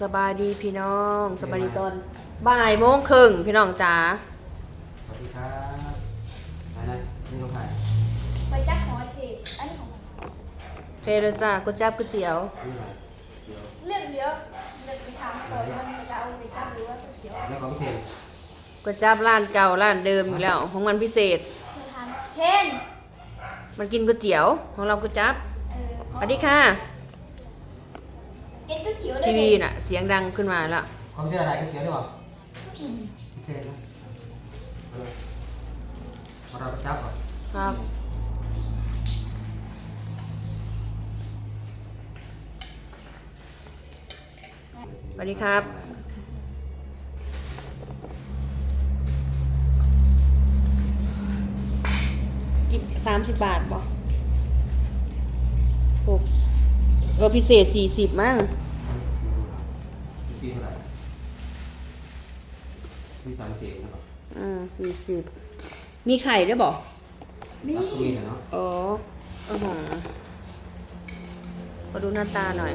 สบายดีพี่น้องสบายดีตอนบ่ายโมงครึ่งพี่น้องจ๋าสวัสดีครับไหนไหนนี่ต้องถ่ายไปจักหอเทอันนี้ของมันเทเลยจ้าก๋วยจั๊บก๋วยเตี๋ยว นี่ไหนเดี๋ยวเรื่องเดียวเดี๋ยวไปถามก่อนมันจะเอาไปจับหรือว่าเขียวแล้วก็พิเศษก๋วยจั๊บร้านเก่าร้านเดิมอยู่แล้วของมันพิเศษ เธอถามเทนมันกินก๋วยเตี๋ยว ของเราก๋วยจั๊บเออสวัสดีค่ะกินก๋วยเตี๋ยวได้ ทีไหมวีน่ะ เสียงดังขึ้นมาแล้วความพิเศษอะไรก๋วยเตี๋ยวด้วยเปล่าพิเศษนะเอาเลยเอาเราไปจับก่อนครับสวัสดีครับกินสามสิบบาทบ่หกเออพิเศษสี่สิบมั้ง ปีเท่าไหร่ปี สามสิบนะครับอ่าสี่สิบมีไข่ด้วยบ่นี่รับคุยหน่อยเนาะอ๋อเออหอมาดูหน้าตาหน่อย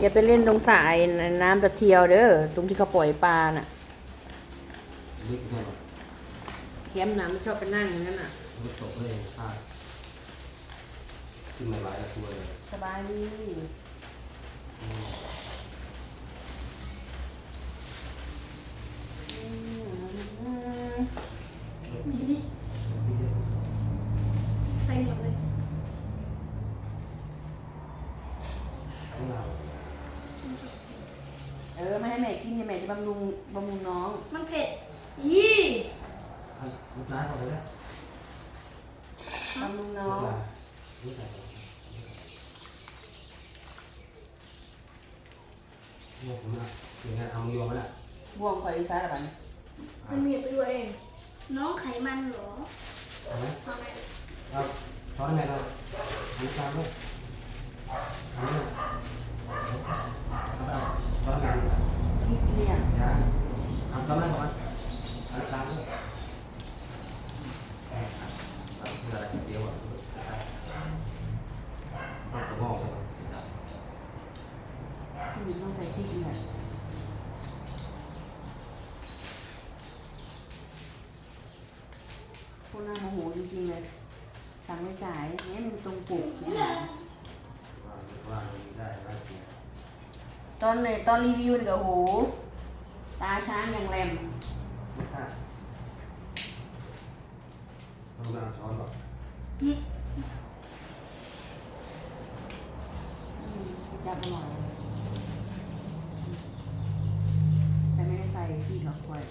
อย่าไปเล่นตรงสายน้ำตะเทียวเด้อตรงที่เขาปล่อยปลาน่ะลึกแน่นอนแคมน้ำไม่ชอบไปนั่งอย่างนั้นน่ะลึกตกเลยพลาดขึ้นมาหลายตะตัวเลย สบายดี เข้าไปแล้วบำรุงลูน้องน้าลูกน้าเนี่ยผมนะอย่างนั้นเอาโยนมแล้วบ่วงคอยดีซน์ละบันมันมีไปด้วยเอง น้องไขมันเหรอเอาไหมทำไมเอาช้อนแม่เราดูตามด้วยเอาเนี่ยเอาช้อนแม่ดูนะ ที่เกลี้ยง อย่าเอากำลังก่อนเอาตามด้วยเอาเอาเพื่ออะไรเดี๋ยวอะต้องกระบอกเลย ที่มีต้องใส่พริกเนี่ยพวกน่าโมโหจริงๆเลย สั่งไม่สายเนี่ยมันตรงปกว่าว่าได้ได้เสียตอนเลยตอนรีวิวนี่ก็โหตาช้างอย่างแรมไม่ค่าต้องเอาช้อนก่อนอืมจับมาหน่อยแต่ไม่ได้ใส่พริกกับควาย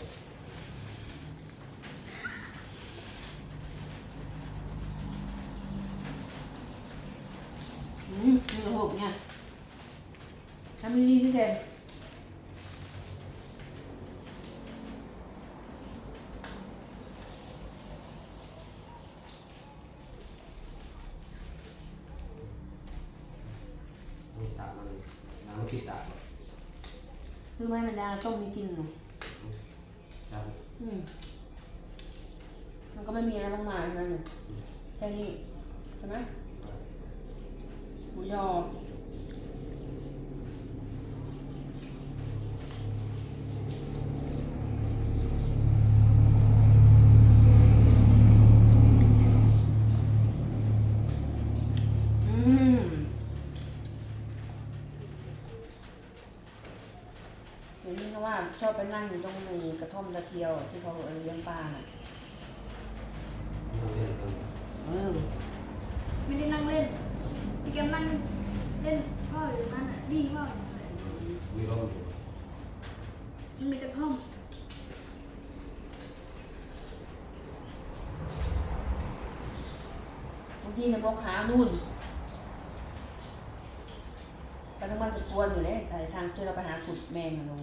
นน้ำมันติดตากก่อนคือไม่มันดาต้มให้กินหนูครับอืมมันก็ไม่มีอะไรมากมายใช่ไหมหนูแค่นี้ใช่ไหมหมูยออื อบไปนั่งอยู่ตรงในกระท่อมตะเทียวที่เขาเอาเลี้ยงปลาน่ะเออไม่ได้นั่งเล่นพี่แกมนั่งเล่นพ่ออยู่นั่นอะวิ่งพ่ออยู่นั่นมีลมอยู่มันมีกระท่อมบางทีเนี่ยพวกขานู่นไปทั้งวันสกวนอยู่เลยแต่ทางที่เราไปหาขุดแมงมาลง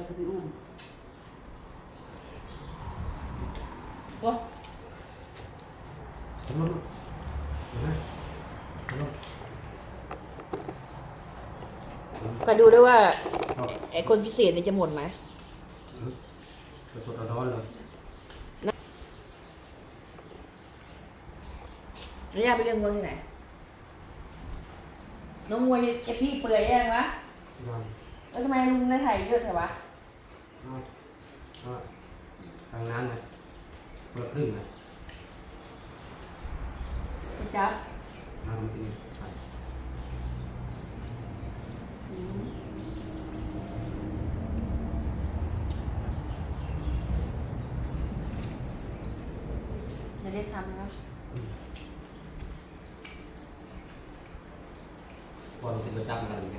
ราจะไปอุ้มโอ้ทำไมลูก็ไมก็ดูด้วยว่าไอ้คนพิเศษเนี่ยจะหมดไหม สดๆร้อนเลยแล้วยาไปเลี้ยงวัวที่ไหน น้องวัวจะพี่เปื่อยยังวะแล้วทำไมลุงได้ถ่ายเยอะเถอะวะ นอนนอนทางนั้นนะเปิดครึ่งนะไปจับน้ำมันกินใส่อืมจะได้ทำนะครับพอมันเป็นประจำกันไง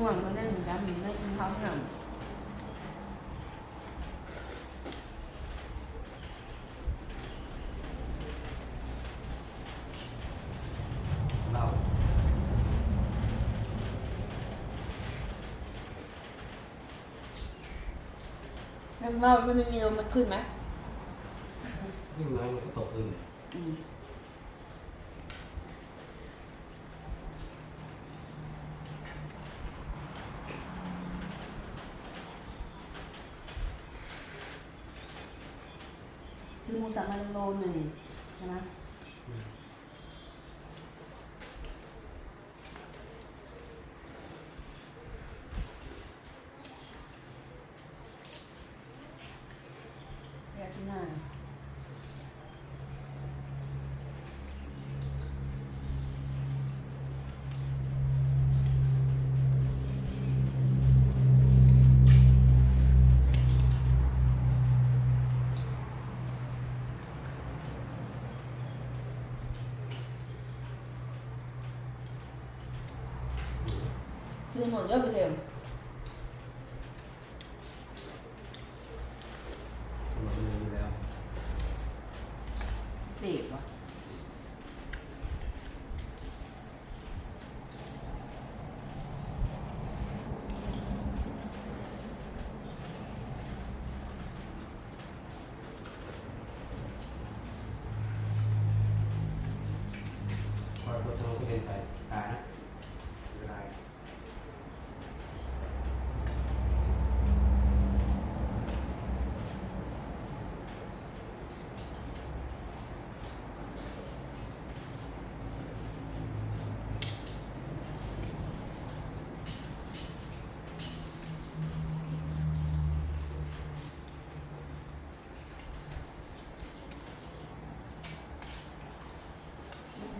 ห่วงมันได้เหมือนกันมันได้กินข้าวหนังเหล้าแล้วเราไม่มีลมมันขึ้นไหมยิ่งน้อยมันก็ตกครึ่ สัมมันโลหนึ่งใช่ไหม คือหมดเยอะไปเร็ว มันมีแล้ว เสีบวะพอเราต้องก็เป็นไปตายนะเวลา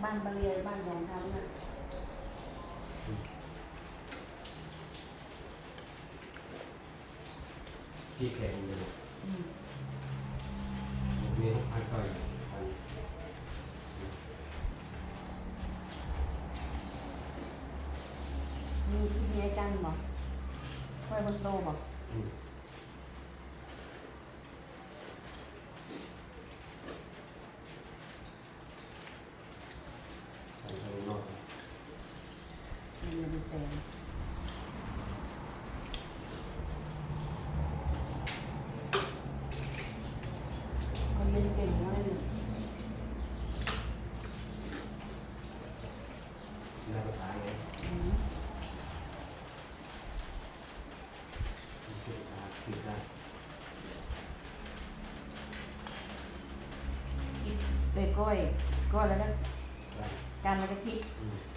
บ้านบาเรียบ้านของเขาเนี่ยที่แข็งเลยอืมมีอันก่อยอันมีที่เมียจันบอกค่อยคนโตบอก อืมอันข้างนอก มีเงิน แสนเขาเรียนเก่งมากเลยน่าภาษาไงอืมคิดได้คิดได้คิดเตยก้อยก้อยแล้วก็ได้การแล้วก็คิดอืม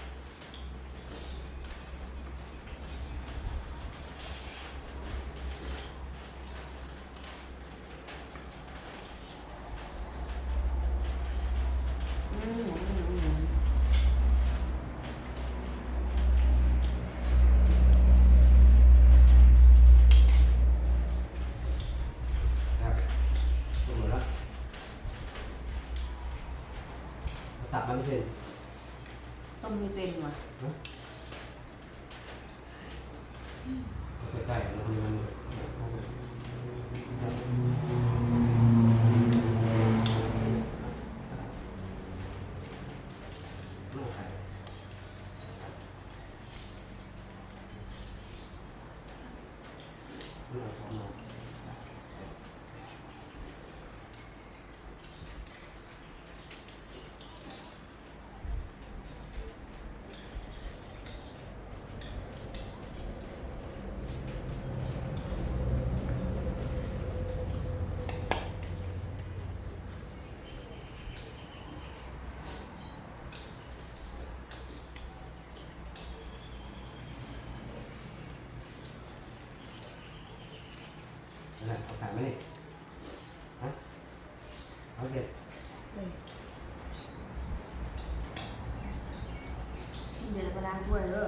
ล้างถ้วยเด้อ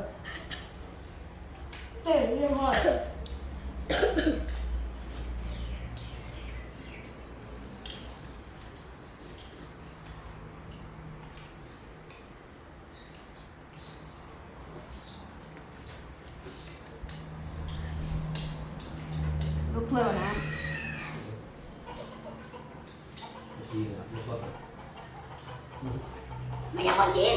เตะยังไงลูกถ้วยก่อนนะดีนะลูกว่าไม่อยากคนกิน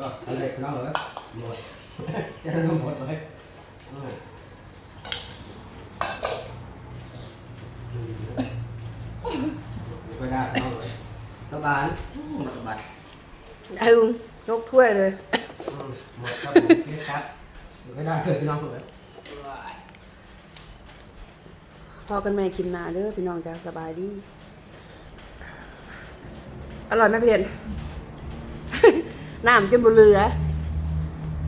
ก็อะไรน้องเหรอหมดจะทำหมดเลยไปได้น้องเลยสบายหมดบัตรได้ลุงยกถ้วยเลยหมดครับผมพี่ครับไม่ได้เลยพี่น้องเลยพอกันแม่คิมนาเด้อพี่น้องจ้าสบายดี อร่อยไหมเพียน น้ำจนบุเรือ